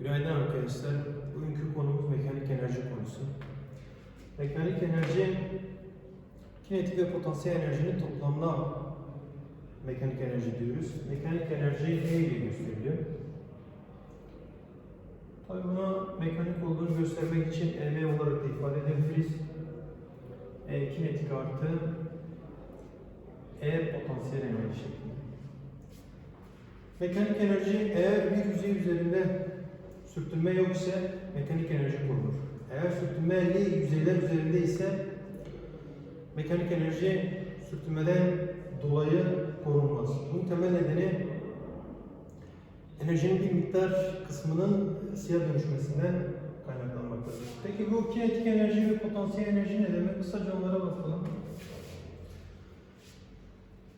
Günaydın arkadaşlar. Bugünkü konumuz mekanik enerji konusu. Mekanik enerji, kinetik ve potansiyel enerjinin toplamına mekanik enerji diyoruz. Mekanik enerji E ile gösteriliyor. Tabii buna mekanik olduğunu göstermek için EM olarak da ifade edebiliriz. E kinetik artı E potansiyel enerji şeklinde. Mekanik enerji eğer bir yüzey üzerinde sürtünme yok ise mekanik enerji korunur. Eğer sürtünmeli yüzeyler üzerinde ise mekanik enerji sürtünmeden dolayı korunmaz. Bunun temel nedeni enerjinin bir miktar kısmının ısıya dönüşmesinden kaynaklanmaktadır. Peki bu kinetik enerji ve potansiyel enerji ne demek? Kısaca onlara bakalım.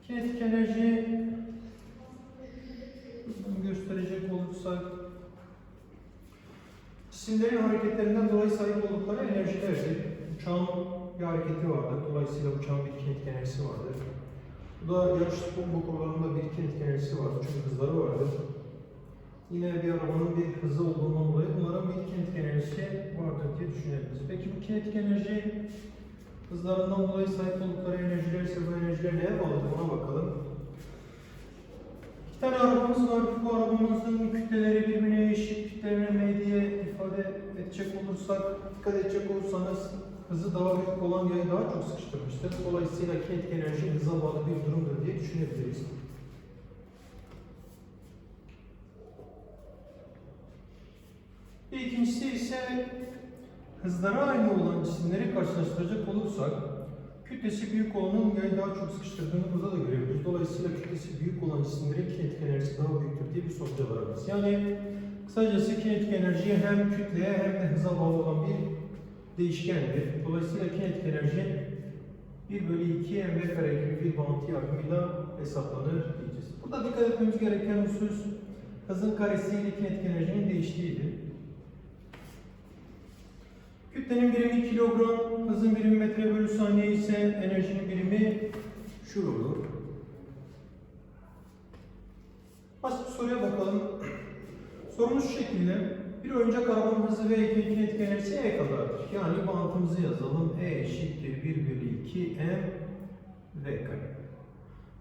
Kinetik enerji gösterecek olursak cisimlerin hareketlerinden dolayı sahip oldukları enerjilerdir. Uçağın bir hareketi vardır. Dolayısıyla uçağın bir kinetik enerjisi vardır. Bu da yarış motorlarında bir kinetik enerjisi vardır. Çünkü hızları vardır. Yine bir arabanın bir hızı olduğundan dolayı bunların bir kinetik enerjisi vardır diye düşünebiliriz. Peki bu kinetik enerji hızlarından dolayı sahip oldukları enerjiler ise bu enerjiler neye bağlıdır ona bakalım. İki tane arabamız var. Bu arabamızın kütleleri birbirine eşit. Kütlelerini M diye ifade edecek olursak, dikkat edecek olursanız hızı daha büyük olan yayı daha çok sıkıştırmıştır. Dolayısıyla kinetik enerji hıza bağlı bir durumdur diye düşünebiliriz. İkincisi ise hızları aynı olan cisimleri karşılaştıracak olursak kütlesi büyük olanın yayı daha çok sıkıştırdığını burada da görebiliriz. Dolayısıyla kütlesi büyük olan cisimlerin kinetik enerjisi daha büyüktür diye bir sonuca varırız. Yani kısacası kinetik enerji hem kütleye hem de hıza bağlı olan bir değişkendir. Dolayısıyla kinetik enerji 1 bölü 2 mv kare gibi bir bağıntı yardımıyla hesaplanır diyeceğiz. Burada dikkat etmemiz gereken husus hızın karesi ile kinetik enerjinin değiştiğidir. Kütlenin birimi kilogram, hızın birimi metre bölü saniye ise enerjinin birimi şur olur. Basit soruya bakalım. Sorumuz şu şekilde. Bir oyuncak arabanın hızı ve ekmeğin kinetik enerjisi E kadardır. Yani bağıntımızı yazalım. E eşittir 1 bölü 2 M V kare.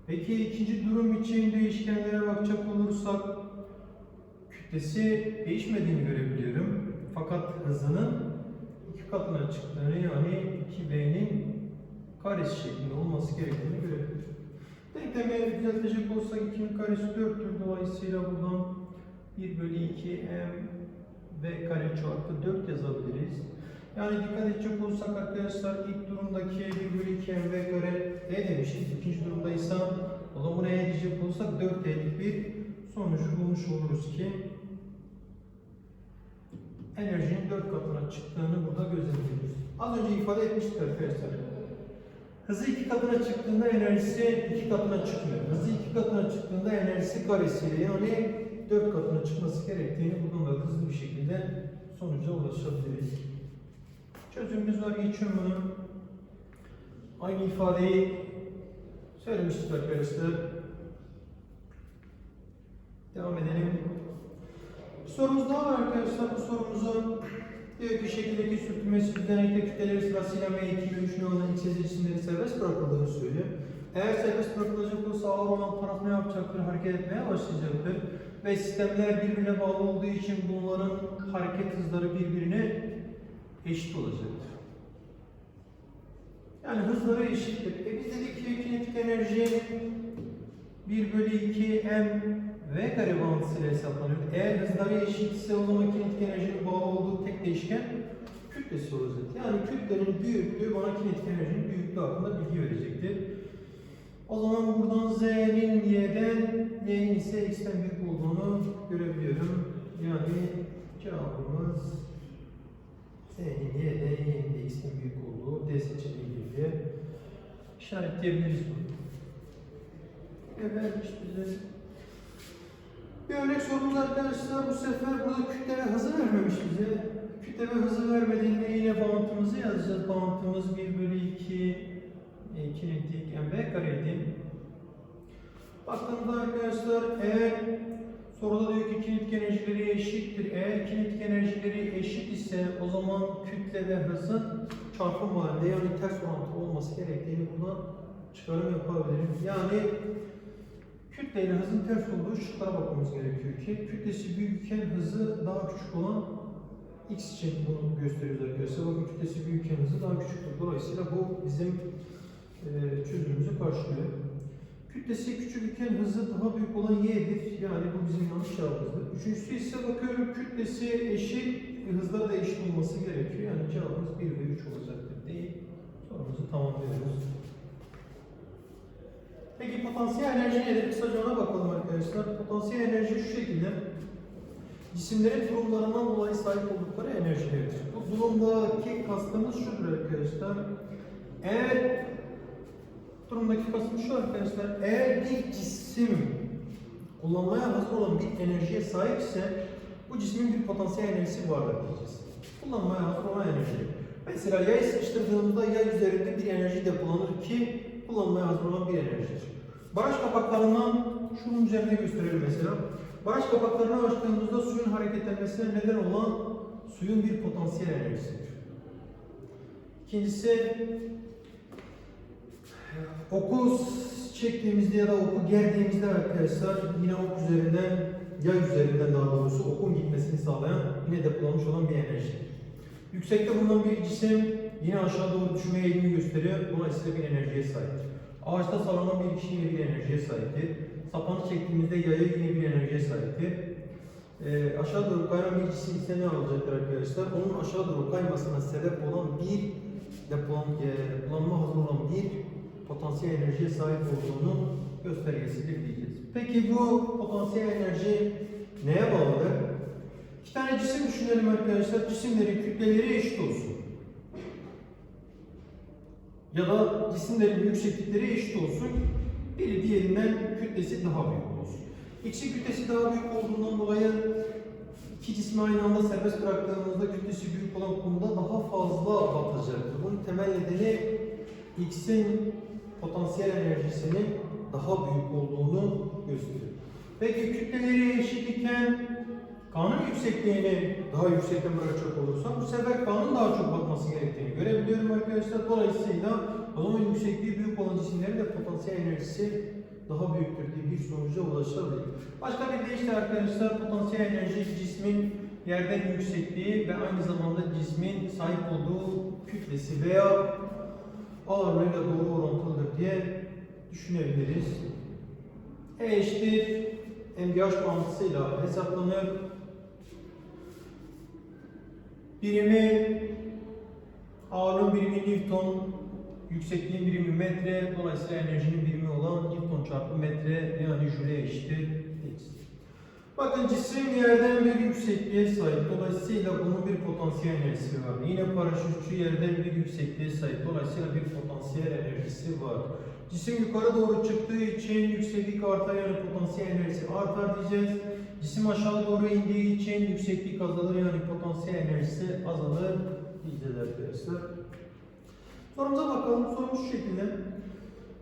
Peki ikinci durum için değişkenlere bakacak olursak kütlesi değişmediğini görebiliyorum. Fakat hızının katına çıktığını yani 2B'nin karesi şeklinde olması gerektiğini görebiliriz. Denklemi düzeltecek olsak 2'nin karesi 4'tür. Dolayısıyla buradan 1 bölü 2 m v kare çarpı 4 yazabiliriz. Yani dikkat edecek olursak arkadaşlar ilk durumdaki 1 bölü 2 m v kare e demişiz. İkinci durumda ise o zaman e diyecek olursak 4 e'lik bir sonucu bulmuş oluruz ki enerjinin 4 katına çıktığını burada gözlemliyoruz. Az önce ifade etmiştik arkadaşlar. Hızı 2 katına çıktığında enerjisi 2 katına çıkmıyor. Hızı 2 katına çıktığında enerjisi karesiyle yani 4 katına çıkması gerektiğini buradan da hızlı bir şekilde sonuca ulaşabiliriz. Çözümümüz var, geçiyorum bunu. Aynı ifadeyi söylemiştik arkadaşlar. Devam edelim. Bir sorumuz daha var arkadaşlar. Bu sorumuzu diyor ki şekildeki sürtünmesi düzenekte kütleleri sırasıyla M2 ve 3 nöronun iç sezi cisimleri serbest bırakıldığını söylüyor. Eğer serbest bırakılacak olursa ağır olan taraf ne yapacaktır? Hareket etmeye başlayacaktır. Ve sistemler birbirine bağlı olduğu için bunların hareket hızları birbirine eşit olacaktır. Yani hızları eşittir. E biz dedik ki kinetik enerji 1 bölü 2 m v kare bağıntısıyla hesaplanıyor. Eğer hızları eşitse o zaman kinetik enerjinin bağlı olduğu tek değişken kütlesi olacak. Yani kütlenin büyüklüğü bana kinetik enerjinin büyüklüğü hakkında bilgi verecektir. O zaman buradan z'nin y'den y'nin ise x'ten büyük olduğunu görebiliyorum. Yani cevabımız z'nin y'den y'nin de x'ten büyük olduğu D seçeneği diye işaretleyebiliriz bunu. Ne vermiş bize? Bir örnek sorumuz arkadaşlar bu sefer burada kütle ve hızı vermemiş bize. Kütle ve hızı vermediğinde yine bağıntımızı yazacağız. Bağıntımız 1 bölü 2 e, kinetik mv kareydi. Baktığımda arkadaşlar eğer Soruda diyor ki kinetik enerjileri eşittir. Eğer kinetik enerjileri eşit ise o zaman kütle ve hızın çarpım halinde yani ters orantılı olması gerektiğini buradan çıkarım yapabilirim. Yani kütle ile hızın ters olduğu şıklara bakmamız gerekiyor ki kütlesi büyükken hızı daha küçük olan x için bunu gösteriyoruz arkadaşlar. Bakın kütlesi büyükken hızı daha küçüktür. Dolayısıyla bu bizim e, çözümümüzü karşılıyor. Kütlesi küçük iken hızı daha büyük olan y'dir. Yani bu bizim yanlış cevabımızdır. Üçüncüsü ise bakıyorum kütlesi eşit, hızları da eşit olması gerekiyor. Yani cevabımız 1 ve 3 olacaktır değil. Sorumuzu tamamlıyoruz. Peki potansiyel enerji nedir? Kısaca ona bakalım arkadaşlar. Potansiyel enerji şu şekilde. Cisimlerin durumlarından dolayı sahip oldukları enerjilerdir. Bu durumdaki kastımız şudur arkadaşlar. Eğer durumdaki kastımız şu arkadaşlar. Eğer bir cisim kullanmaya hazır olan bir enerjiye sahipse bu cismin bir potansiyel enerjisi vardır diyeceğiz. Kullanmaya hazır olan enerji. Mesela yay sıkıştırdığımızda yay üzerinde bir enerji depolanır ki kullanmaya hazır olan bir enerjidir. Baraj kapaklarından şunun üzerinde gösterelim mesela. Baraj kapaklarını açtığımızda suyun hareketlenmesine neden olan suyun bir potansiyel enerjisidir. İkincisi oku çektiğimizde ya da oku gerdiğimizde arkadaşlar yine ok üzerinden yay üzerinden daha doğrusu okun gitmesini sağlayan yine depolanmış olan bir enerji. Yüksekte bulunan bir cisim yine aşağı doğru düşme eğilimi gösteriyor. Dolayısıyla bir enerjiye sahiptir. Ağaçta sallanan bir kişi yine bir enerjiye sahiptir. Sapanı çektiğimizde yaya yine bir enerjiye sahiptir. Ee, aşağı doğru kayan bir cisim ise ne alacaktır arkadaşlar? Onun aşağı doğru kaymasına sebep olan bir depolan, e, kullanma hazır olan bir potansiyel enerjiye sahip olduğunu göstergesidir diyeceğiz. Peki bu potansiyel enerji neye bağlıdır? İki tane cisim düşünelim arkadaşlar. Cisimlerin kütleleri eşit olsun. Ya da cisimlerin yükseklikleri eşit olsun. Biri diğerinden kütlesi daha büyük olsun. X'in kütlesi daha büyük olduğundan dolayı iki cismi aynı anda serbest bıraktığımızda kütlesi büyük olan kumda daha fazla batacaktır. Bunun temel nedeni X'in potansiyel enerjisinin daha büyük olduğunu gösteriyor. Peki kütleleri eşit iken K'nın yüksekliğini daha yüksekten bırakacak olursam bu sefer K'nın daha çok batması gerektiğini görebiliyorum arkadaşlar. Dolayısıyla o zaman yüksekliği büyük olan cisimlerin de potansiyel enerjisi daha büyüktür diye bir sonuca ulaşabilir. Başka bir deyişle arkadaşlar potansiyel enerji cismin yerden yüksekliği ve aynı zamanda cismin sahip olduğu kütlesi veya ağırlığıyla doğru orantılıdır diye düşünebiliriz. E eşittir MGH bağıntısıyla hesaplanır. Birimi ağırlığın birimi Newton, yüksekliğin birimi metre, dolayısıyla enerjinin birimi olan Newton çarpı metre yani jüle eşittir. X. Bakın cisim yerden bir yüksekliğe sahip. Dolayısıyla bunun bir potansiyel enerjisi var. Yine paraşütçü yerden bir yüksekliğe sahip. Dolayısıyla bir potansiyel enerjisi var. Cisim yukarı doğru çıktığı için yükseklik artar yani potansiyel enerjisi artar diyeceğiz. Cisim aşağı doğru indiği için yükseklik azalır yani potansiyel enerjisi azalır diyeceğiz arkadaşlar. Sorumuza bakalım. Sorumuz şu şekilde.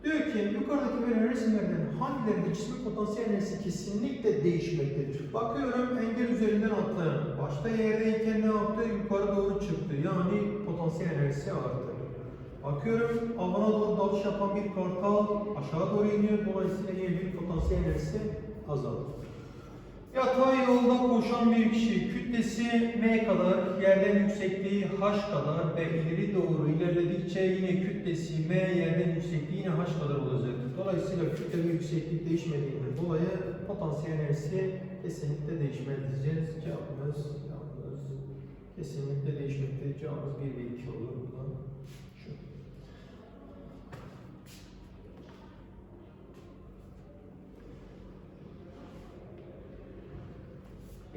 Diyor ki yukarıdaki verilen resimlerden hangilerinde cismin potansiyel enerjisi kesinlikle değişmektedir? Bakıyorum engel üzerinden atlayan. Başta yerdeyken ne yaptı? Yukarı doğru çıktı. Yani potansiyel enerjisi arttı. Bakıyorum alana doğru dalış yapan bir kartal aşağı doğru iniyor. Dolayısıyla yine bir potansiyel enerjisi azalır. Yatay yolda koşan bir kişi kütlesi m kadar, yerden yüksekliği h kadar ve ileri doğru ilerledikçe yine kütlesi m, yerden yüksekliği yine h kadar olacaktır. Dolayısıyla kütle ve yükseklik değişmediğinden dolayı potansiyel enerjisi kesinlikle değişmez diyeceğiz. Cevabımız, cevabımız kesinlikle değişmekte. Cevabımız 1 ve 2 olur buradan. Şu.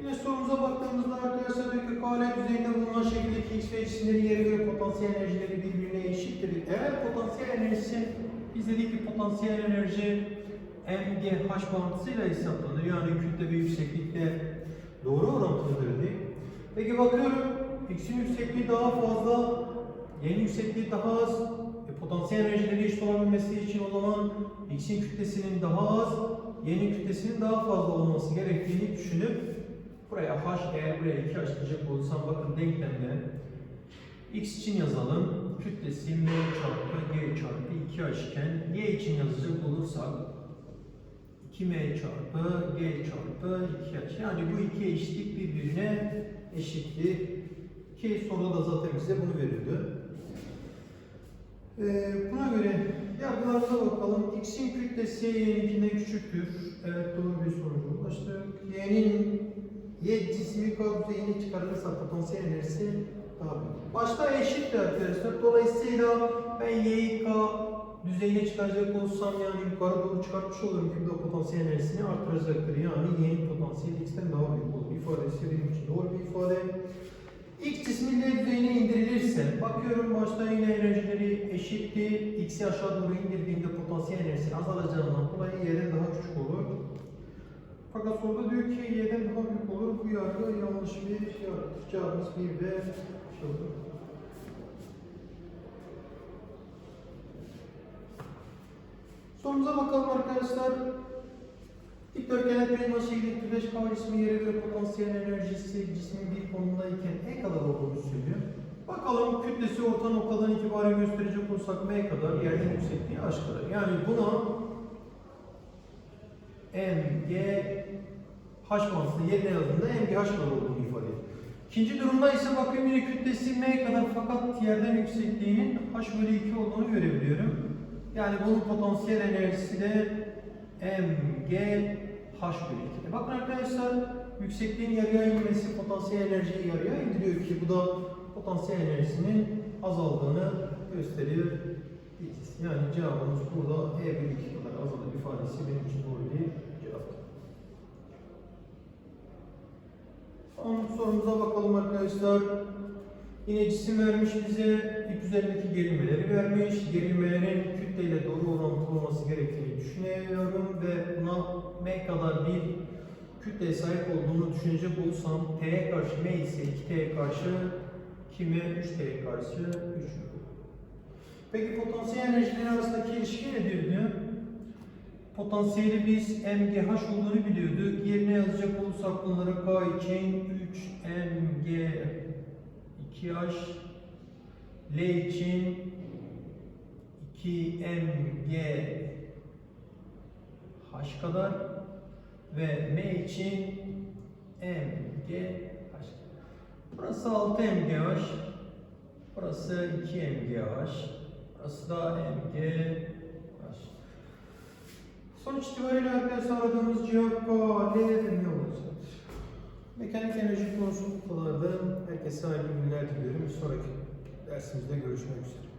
Yine sorumuza baktığımızda arkadaşlar diyor ki KL düzeyinde bulunan şekildeki X ve cisimlerin yeri göre potansiyel enerjileri birbirine eşittir. Eğer potansiyel enerjisi, biz dedik ki potansiyel enerji MGH bağıntısıyla hesaplanır. Yani kütle ve yükseklikle doğru orantılıdır dedik. Peki bakıyorum X'in yüksekliği daha fazla, Y'nin yüksekliği daha az. E, potansiyel enerjileri eşit olabilmesi için o zaman X'in kütlesinin daha az, yeni kütlesinin daha fazla olması gerektiğini düşünüp buraya h, e, buraya 2 h diyecek olursam bakın denklemde x için yazalım. Kütlesi m çarpı g çarpı 2h iken y için yazacak olursak 2m çarpı g çarpı 2h. Yani bu iki eşitlik birbirine eşitti. Ki soruda da zaten bize bunu veriyordu. Ee, buna göre yargılarına bakalım. X'in kütlesi y'ninkinden küçüktür. Evet doğru bir sonuca ulaştık. Y'nin Y cismi kağıt düzeyine çıkarılırsa potansiyel enerjisi daha büyük. Başta eşittir arkadaşlar. Dolayısıyla ben Y'yi K düzeyine çıkaracak olsam yani yukarı doğru çıkartmış olurum da potansiyel enerjisini artıracaktır. Yani Y'nin potansiyeli X'ten daha büyük olur. İfadesi benim için doğru bir ifade. X cismi L düzeyine indirilirse, bakıyorum başta yine enerjileri eşitti. X'i aşağı doğru indirdiğimde potansiyel enerjisi azalacağından dolayı Y'den daha küçük olur. Fakat soruda diyor ki Y'den daha büyük olur. Bu yargı yanlış bir yargı. Cevabımız 1 ve şey olur. Sorumuza bakalım arkadaşlar. Dikdörtgen prima şekli güneş kava cismi yere göre potansiyel enerjisi cismin bir konumdayken ne kadar olduğunu söylüyor. Bakalım kütlesi orta noktadan itibaren gösterecek olursak m kadar, yerden yüksekliği h kadar. Yani buna m, g, h mantığını yerine yazdığında m, g, h olduğunu ifade ediyor. İkinci durumda ise bakıyorum yine kütlesi m kadar fakat yerden yüksekliğinin h bölü 2 olduğunu görebiliyorum. Yani bunun potansiyel enerjisi de mg h bölü 2. Bakın arkadaşlar yüksekliğin yarıya inmesi potansiyel enerjiyi yarıya indiriyor ki bu da potansiyel enerjisinin azaldığını gösteriyor. Diyeceğiz. Yani cevabımız burada e bölü 2 kadar azalır ifadesi benim için doğru bir cevap. Son sorumuza bakalım arkadaşlar. Yine cisim vermiş bize ip üzerindeki gerilmeleri vermiş. Gerilmelerin kütleyle doğru orantılı olması gerektiğini düşünüyorum ve buna m kadar bir kütleye sahip olduğunu düşünecek olursam t'ye karşı m ise 2t'ye karşı kime 3t'ye karşı 3 Peki potansiyel enerjiler arasındaki ilişki nedir diyor? Potansiyeli biz mgh olduğunu biliyorduk. Yerine yazacak olursak bunları k için 3 mg 2h L için 2mg h kadar ve m için mg h. Burası 6 mgh, burası 2 mgh, burası da mg h. Sonuç itibariyle arkadaşlar aradığımız cevap K, L ve M olacaktır. Mekanik enerji konusu bu kadardı. Herkese hayırlı günler diliyorum. Bir sonraki dersimizde görüşmek üzere.